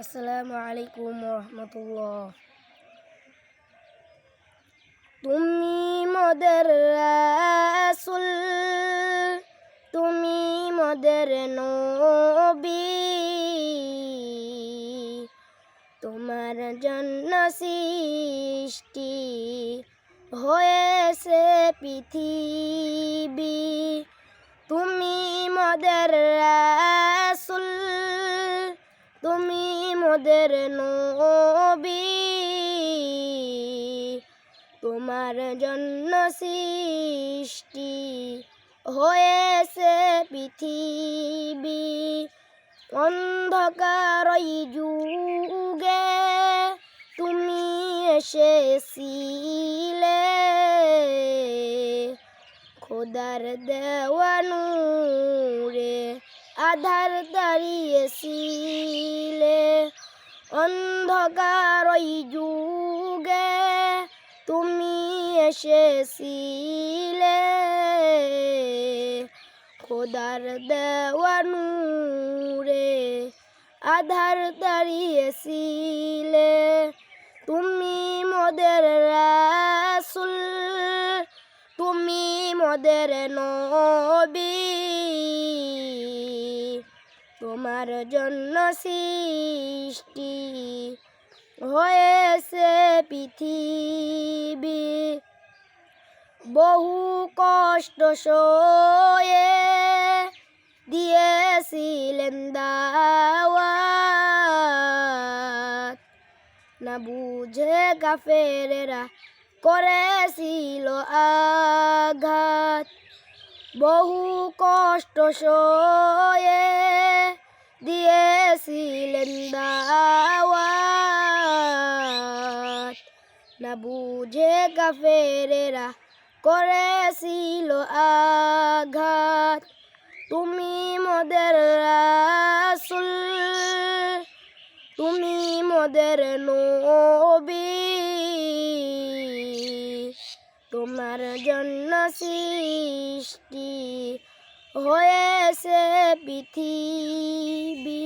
আসসালামু আলাইকুম রহমতুল্লাহ তুমি মদের রাসুল, তুমি মদের নবী, তোমার জন্য সৃষ্টি হয়েছে পৃথিবী। তুমি মদের রাসুল মোদের নবী। তোমার জন্য সৃষ্টি হয়েছে পৃথিবী। অন্ধকার যুগে তুমি এসেছিলে। খোদার দেওয়ানুরে আধার দাঁড়িয়েছিলে। অন্ধকার ওই যুগে তুমি এসেছিলে। খোদার দেওয়ানুরে আধার দাঁড়িয়েছিলে। তুমি মোদের রাসুল, তুমি মোদের নবী। তোমার জন্য সৃষ্টি হয়েছে পৃথিবী। বহু কষ্ট সয়ে দিয়েছিলেন দাওয়াত। না বুঝে কাফেরেরা করেছিল আঘাত। বহু কষ্ট সয়ে না বুঝে কাফেরেরা করেছিল আঘাত। তুমি মোদের রাসুল, তুমি মোদের নবী। তোমার জন্য সৃষ্টি হয়েছে পৃথিবী।